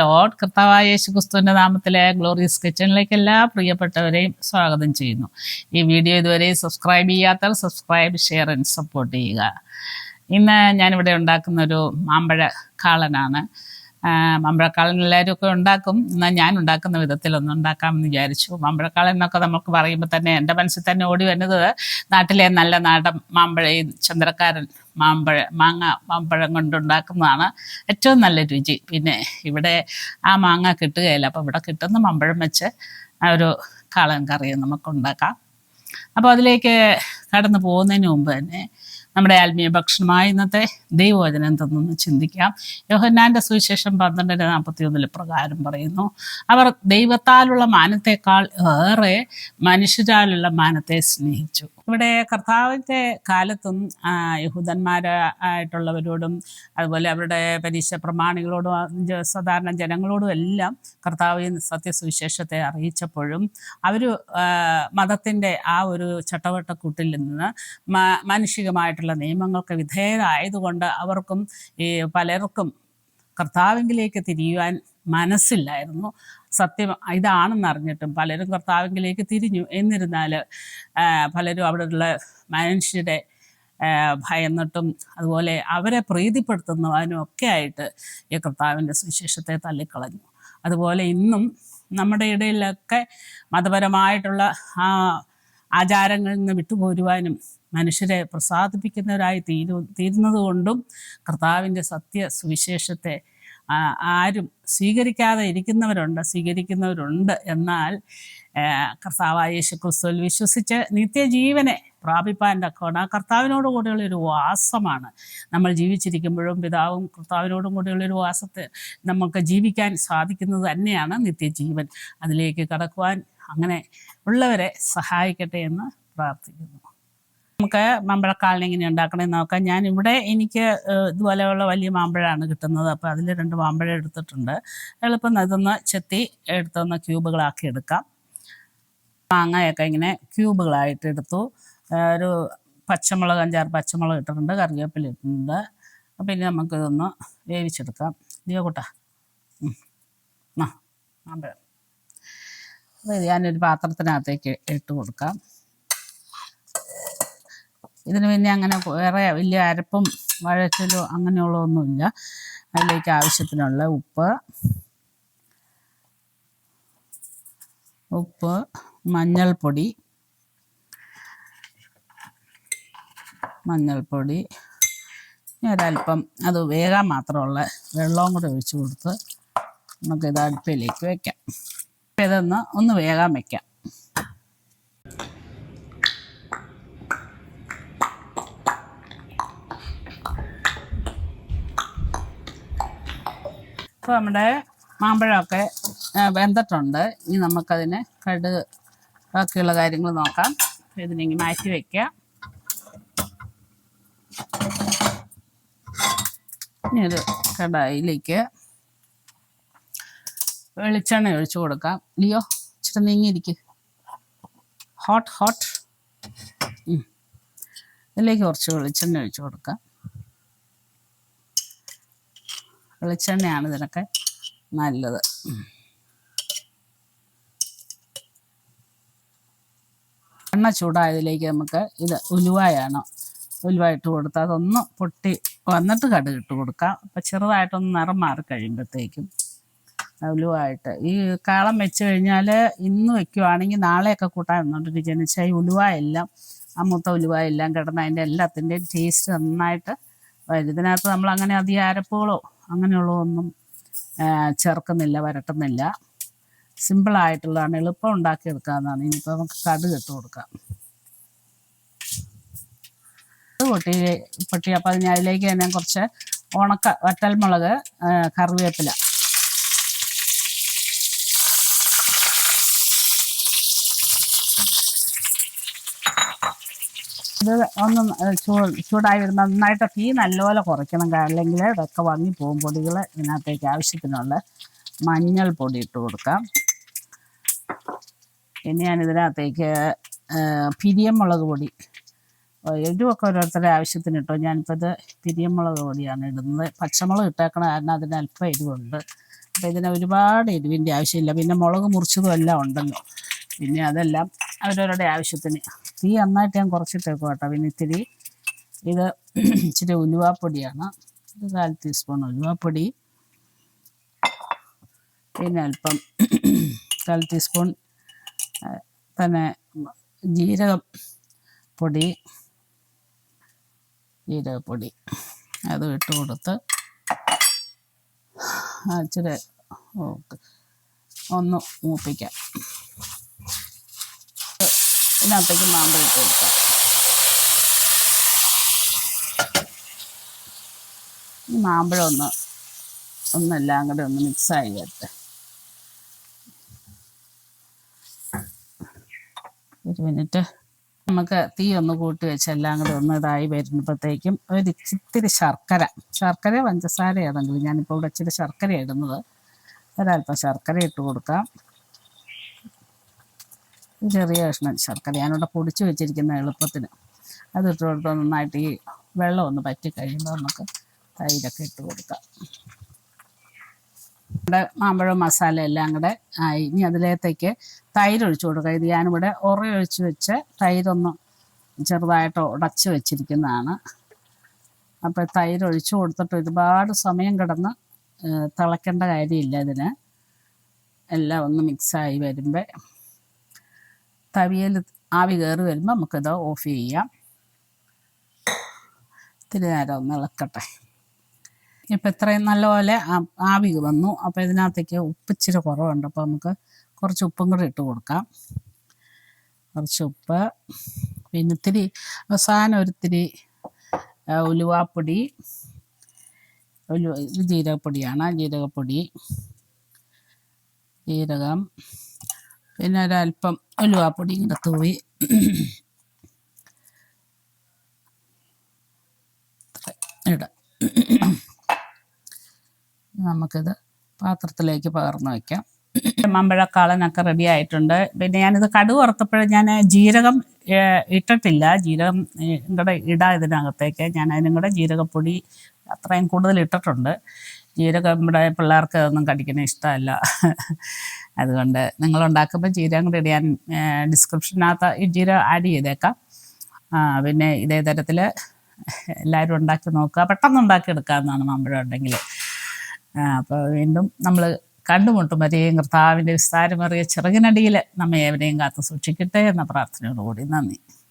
Lord കർത്താവായ യേശു ക്രിസ്തുവിന്റെ നാമത്തിലെ glorious കിച്ചണിലേക്ക് എല്ലാ പ്രിയപ്പെട്ടവരെയും സ്വാഗതം ചെയ്യുന്നു. ഈ വീഡിയോ ഇതുവരെ സബ്സ്ക്രൈബ് ചെയ്യാത്തവർ സബ്സ്ക്രൈബ് ഷെയർ ആൻഡ് സപ്പോർട്ട് ചെയ്യുക. ഇന്ന് ഞാനിവിടെ ഉണ്ടാക്കുന്ന ഒരു മാമ്പഴ കാളനാണ്. മാമ്പഴക്കാളൻ എല്ലാവരും ഒക്കെ ഉണ്ടാക്കും. എന്നാൽ ഞാൻ ഉണ്ടാക്കുന്ന വിധത്തിൽ വിധത്തിലൊന്നും ഉണ്ടാക്കാമെന്ന് വിചാരിച്ചു. മമ്പഴക്കാളൻ എന്നൊക്കെ നമുക്ക് പറയുമ്പോൾ തന്നെ എന്റെ മനസ്സിൽ തന്നെ ഓടി വരുന്നത് നാട്ടിലെ നല്ല നാടൻ മാമ്പഴ ഈ ചന്ദ്രക്കാരൻ മാമ്പഴ മാങ്ങ മാമ്പഴം കൊണ്ടുണ്ടാക്കുന്നതാണ് ഏറ്റവും നല്ല രുചി. പിന്നെ ഇവിടെ ആ മാങ്ങ കിട്ടുകയില്ല. അപ്പോൾ ഇവിടെ കിട്ടുന്ന മമ്പഴം വെച്ച് ഒരു കാളൻ കറി നമുക്ക് ഉണ്ടാക്കാം അപ്പോൾ അതിലേക്ക് കടന്നു പോകുന്നതിന് മുമ്പ് തന്നെ നമ്മുടെ ആത്മീയ ഭക്ഷണമായി ഇന്നത്തെ ദൈവവചനം എന്തെന്നൊന്ന് ചിന്തിക്കാം. യോഹന്നാന്റെ സുവിശേഷം പന്ത്രണ്ടര നാൽപ്പത്തി ഒന്നിൽ പ്രകാരം പറയുന്നു അവർ ദൈവത്താലുള്ള മാനത്തെക്കാൾ ഏറെ മനുഷ്യരാലുള്ള മാനത്തെ സ്നേഹിച്ചു. ഇവിടെ കർത്താവിന്റെ കാലത്തും യഹൂദന്മാരായിട്ടുള്ളവരോടും അതുപോലെ അവരുടെ പരീക്ഷ പ്രമാണികളോടും സാധാരണ ജനങ്ങളോടും എല്ലാം കർത്താവ് സത്യസുവിശേഷത്തെ അറിയിച്ചപ്പോഴും അവർ മതത്തിന്റെ ആ ഒരു ചട്ടവട്ടക്കൂട്ടിൽ നിന്ന് മാനുഷികമായിട്ടുള്ള നിയമങ്ങൾക്ക് വിധേയരായതുകൊണ്ട് അവർക്കും ഈ പലർക്കും കർത്താവിങ്കിലേക്ക് തിരിയുവാൻ മനസ്സില്ലായിരുന്നു. സത്യം ഇതാണെന്ന് അറിഞ്ഞിട്ടും പലരും കർത്താവിങ്കിലേക്ക് തിരിഞ്ഞു. എന്നിരുന്നാൽ പലരും അവിടെയുള്ള മനുഷ്യരുടെ ഭയന്നിട്ടും അതുപോലെ അവരെ പ്രീതിപ്പെടുത്തുന്നവനും ഒക്കെ ആയിട്ട് ഈ കർത്താവിന്റെ സുവിശേഷത്തെ തള്ളിക്കളഞ്ഞു. അതുപോലെ ഇന്നും നമ്മുടെ ഇടയിലൊക്കെ മതപരമായിട്ടുള്ള ആ ആചാരങ്ങളിൽ നിന്ന് വിട്ടുപോരുവാനും മനുഷ്യരെ പ്രസാദിപ്പിക്കുന്നവരായി തീരു തീരുന്നത് കൊണ്ടും കർത്താവിന്റെ സത്യ സുവിശേഷത്തെ ആരും സ്വീകരിക്കാതെ ഇരിക്കുന്നവരുണ്ട് സ്വീകരിക്കുന്നവരുണ്ട്. എന്നാൽ കർത്താവായ യേശു ക്രിസ്തുവിൽ വിശ്വസിച്ച് നിത്യജീവനെ പ്രാപിപ്പാൻ തക്കവണ് ആ കർത്താവിനോട് കൂടെയുള്ള ഒരു വാസമാണ് നമ്മൾ ജീവിച്ചിരിക്കുമ്പോഴും പിതാവും കർത്താവിനോടും കൂടെയുള്ള ഒരു വാസത്തെ നമുക്ക് ജീവിക്കാൻ സാധിക്കുന്നത് തന്നെയാണ് നിത്യജീവൻ. അതിലേക്ക് കടക്കുവാൻ അങ്ങനെ ഉള്ളവരെ സഹായിക്കട്ടെ എന്ന് പ്രാർത്ഥിക്കുന്നു. നമുക്ക് മാമ്പഴക്കാളിനെ എങ്ങനെ ഉണ്ടാക്കണമെന്ന് നോക്കാം. ഞാൻ ഇവിടെ എനിക്ക് ഇതുപോലെയുള്ള വലിയ മാമ്പഴമാണ് കിട്ടുന്നത്. അപ്പോൾ അതിൽ രണ്ട് മാമ്പഴം എടുത്തിട്ടുണ്ട്. എളുപ്പം ഇതൊന്ന് ചെത്തി എടുത്തൊന്ന് ക്യൂബുകളാക്കി എടുക്കാം. മാങ്ങയൊക്കെ ഇങ്ങനെ ക്യൂബുകളായിട്ട് എടുത്തു. ഒരു പച്ചമുളക് അഞ്ചാറ് പച്ചമുളക് ഇട്ടിട്ടുണ്ട് കറിവേപ്പില ഇട്ടിട്ടുണ്ട്. അപ്പം ഇനി നമുക്കിതൊന്ന് വേവിച്ചെടുക്കാം. ഇല്ലയോ കൂട്ടാ. ആ മാമ്പഴം. ഞാനൊരു പാത്രത്തിനകത്തേക്ക് ഇട്ട് കൊടുക്കാം. ഇതിന് പിന്നെ അങ്ങനെ വേറെ വലിയ അരപ്പും വഴറ്റലോ അങ്ങനെയുള്ളതൊന്നുമില്ല അതിലേക്ക് ആവശ്യത്തിനുള്ള ഉപ്പ് ഉപ്പ് മഞ്ഞൾപ്പൊടി മഞ്ഞൾപ്പൊടി. ഒരല്പം അത് വേകാൻ മാത്രമുള്ള വെള്ളവും കൂടെ ഒഴിച്ചു കൊടുത്ത് നമുക്കിത് അടുപ്പിലേക്ക് വയ്ക്കാം ഇതൊന്ന് ഒന്ന് വേകാൻ വെക്കാം. ഇപ്പോൾ നമ്മുടെ മാമ്പഴമൊക്കെ വെന്തിട്ടുണ്ട്. ഇനി നമുക്കതിന് കടുക് ബാക്കിയുള്ള കാര്യങ്ങൾ നോക്കാം. ഇതിനെങ്കിൽ മാറ്റി വയ്ക്കാം ഇനി ഒരു കടായിലേക്ക് വെളിച്ചെണ്ണ ഒഴിച്ചു കൊടുക്കാം. ഇല്ലയോ ഇച്ചിരി നീങ്ങിയിരിക്കും. ഹോട്ട് ഹോട്ട് ഇതിലേക്ക് കുറച്ച് വെളിച്ചെണ്ണ ഒഴിച്ചു കൊടുക്കാം. വെളിച്ചെണ്ണയാണ് ഇതിനൊക്കെ നല്ലത്. എണ്ണ ചൂടായതിലേക്ക് നമുക്ക് ഇത് ഉലുവായാണ്. ഉലുവ ഇട്ട് കൊടുത്ത് അതൊന്ന് പൊട്ടി വന്നിട്ട് കടുക് ഇട്ട് കൊടുക്കാം. അപ്പം ചെറുതായിട്ടൊന്ന് നിറം മാറി കഴിയുമ്പോഴത്തേക്കും ഉലുവായിട്ട്. ഈ കാളം വെച്ച് കഴിഞ്ഞാൽ ഇന്ന് വെക്കുവാണെങ്കിൽ നാളെയൊക്കെ കൂട്ടാൻ നിന്നോണ്ട് വെച്ചാൽ ഈ ഉലുവായെല്ലാം ആ മൂത്ത ഉലുവായെല്ലാം കിടന്ന് അതിന്റെ എല്ലാത്തിന്റെയും ടേസ്റ്റ് നന്നായിട്ട് വരും. ഇതിനകത്ത് നമ്മൾ അങ്ങനെ അധികം അരപ്പുകളോ അങ്ങനെയുള്ളതൊന്നും ചേർക്കുന്നില്ല വരട്ടുന്നില്ല. സിമ്പിളായിട്ടുള്ളതാണ് എളുപ്പം ഉണ്ടാക്കിയെടുക്കാവുന്നതാണ്. ഇനിയിപ്പോൾ നമുക്ക് കടുക് ഇട്ട് കൊടുക്കാം. പൊട്ടി പൊട്ടി. അപ്പോൾ അതിന് അതിലേക്ക് തന്നെ കുറച്ച് ഉണക്ക വറ്റൽമുളക് കറിവേപ്പില. ഇത് ഒന്ന് ചൂ ചൂടായി വരുമ്പോൾ നന്നായിട്ട് തീ നല്ലപോലെ കുറയ്ക്കണം. അല്ലെങ്കിൽ ഇതൊക്കെ വാങ്ങി പോകും. പൊടികൾ ഇതിനകത്തേക്ക് ആവശ്യത്തിനുള്ള പൊടി ഇട്ട് കൊടുക്കാം. പിന്നെ ഞാൻ ഇതിനകത്തേക്ക് പിരിയമുളക് പൊടി. എരിവൊക്കെ ഓരോരുത്തരുടെ ആവശ്യത്തിന് ഇട്ടോ. ഞാനിപ്പോൾ ഇത് പിരിയമുളക് പൊടിയാണ് ഇടുന്നത്. പച്ചമുളക് ഇട്ടേക്കണ കാരണം അതിന് അല്പം എരിവുണ്ട്. അപ്പോൾ ഇതിന് ഒരുപാട് എരിവിന്റെ ആവശ്യമില്ല. പിന്നെ മുളക് മുറിച്ചതും എല്ലാം ഉണ്ടല്ലോ. പിന്നെ അതെല്ലാം അവരവരുടെ ആവശ്യത്തിന് തീ നന്നായിട്ട് ഞാൻ കുറച്ചിട്ടേക്കും കേട്ടോ. പിന്നെ ഇത്തിരി ഇത് ഇച്ചിരി ഉലുവാപ്പൊടിയാണ്. ഒരു കാൽ ടീസ്പൂൺ ഉലുവാപ്പൊടി. പിന്നെ അല്പം കാൽ ടീസ്പൂൺ തന്നെ ജീരകം പൊടി ജീരകപ്പൊടി അത് ഇട്ട് കൊടുത്ത് ഇച്ചിരി ഒന്ന് മൂപ്പിക്കാം. ഇതിനകത്തേക്ക് മാമ്പഴം ഇട്ട് കൊടുക്കാം. ഈ മാമ്പഴം ഒന്ന് ഒന്നെല്ലാം കൂടെ ഒന്ന് മിക്സായി വരട്ടെ. ഒരു മിനിറ്റ് നമുക്ക് തീ ഒന്ന് കൂട്ടി വെച്ച് എല്ലാം കൂടെ ഒന്ന് ഇതായി വരുമ്പോഴത്തേക്കും ഒരു ഇത്തിരി ശർക്കര. ശർക്കര പഞ്ചസാര ഏതെങ്കിലും. ഞാനിപ്പോൾ ഇവിടെ ഇച്ചിരി ശർക്കര ഇടുന്നത്. ഒരല്പം ശർക്കര ഇട്ട് കൊടുക്കാം. ചെറിയ കഷ്ണം ശർക്കര. ഞാനിവിടെ പൊടിച്ച് വെച്ചിരിക്കുന്ന എളുപ്പത്തിന്. അത് ഇട്ട് നന്നായിട്ട് ഈ വെള്ളം ഒന്ന് പറ്റി കഴിയുമ്പോൾ നമുക്ക് തൈരൊക്കെ ഇട്ട് കൊടുക്കാം. ഇവിടെ മാമ്പഴം മസാല എല്ലാം കൂടെ ആയി. ഇനി അതിലേത്തേക്ക് തൈര് ഒഴിച്ചു കൊടുക്കുക ഇത് ഞാനിവിടെ ഒറയൊഴിച്ച് വെച്ച് തൈരൊന്ന് ചെറുതായിട്ട് ഉടച്ച് വെച്ചിരിക്കുന്നതാണ്. അപ്പോൾ തൈര് ഒഴിച്ചു കൊടുത്തിട്ട് ഒരുപാട് സമയം കിടന്ന് തിളയ്ക്കേണ്ട കാര്യമില്ല ഇതിന്. എല്ലാം ഒന്ന് മിക്സായി വരുമ്പോൾ തവിയിൽ ആവി കയറി വരുമ്പോൾ നമുക്കിത് ഓഫ് ചെയ്യാം. ഇത്തിരി നേരം ഒന്ന് ഇളക്കട്ടെ. ഇപ്പം ഇത്രയും നല്ലപോലെ ആവി വന്നു. അപ്പോൾ ഇതിനകത്തേക്ക് ഉപ്പ് ഇച്ചിരി കുറവുണ്ട്. അപ്പോൾ നമുക്ക് കുറച്ച് ഉപ്പും കൂടി ഇട്ട് കൊടുക്കാം. കുറച്ച് ഉപ്പ്. പിന്നെ ഇത്തിരി അവസാനം ഒരിത്തിരി ഉലുവാപ്പൊടി. ഉലുവ ഇത് ജീരകപ്പൊടിയാണ്. ജീരകപ്പൊടി ജീരകം. പിന്നെ ഒരല്പം ഉലുവാപ്പൊടി ഇങ്ങനെ തൂവി. ഇടാം. നമുക്കിത് പാത്രത്തിലേക്ക് പകർന്നു വയ്ക്കാം മമ്പഴക്കാളനൊക്കെ റെഡി ആയിട്ടുണ്ട്. പിന്നെ ഞാനിത് കടുക് വറുത്തപ്പോഴും ഞാൻ ജീരകം ഇട്ടിട്ടില്ല. ജീരകം കൂടെ ഇടാം ഇതിനകത്തേക്ക്. ഞാൻ അതിനും കൂടെ ജീരകപ്പൊടി അത്രയും കൂടുതൽ ഇട്ടിട്ടുണ്ട്. ജീരകം ഇവിടെ പിള്ളേർക്ക് അതൊന്നും കടിക്കുന്ന ഇഷ്ടമല്ല. അതുകൊണ്ട് നിങ്ങൾ ഉണ്ടാക്കുമ്പോൾ ജീരകം കൂടി ഇടിയാൻ ഡിസ്ക്രിപ്ഷനകത്ത് ഈ ജീരകം ആഡ് ചെയ്തേക്കാം. പിന്നെ ഇതേ തരത്തിൽ എല്ലാവരും ഉണ്ടാക്കി നോക്കുക. പെട്ടെന്ന് ഉണ്ടാക്കി എടുക്കാമെന്നാണ് മാമ്പഴം ഉണ്ടെങ്കിൽ അപ്പോൾ വീണ്ടും നമ്മൾ കണ്ടുമുട്ടും. വരെയും കർത്താവിന്റെ വിസ്താരമേറിയ ചെറുകിനടിയിൽ നമ്മെ എവരെയും കാത്തു സൂക്ഷിക്കട്ടെ എന്ന പ്രാർത്ഥനയോടുകൂടി നന്ദി.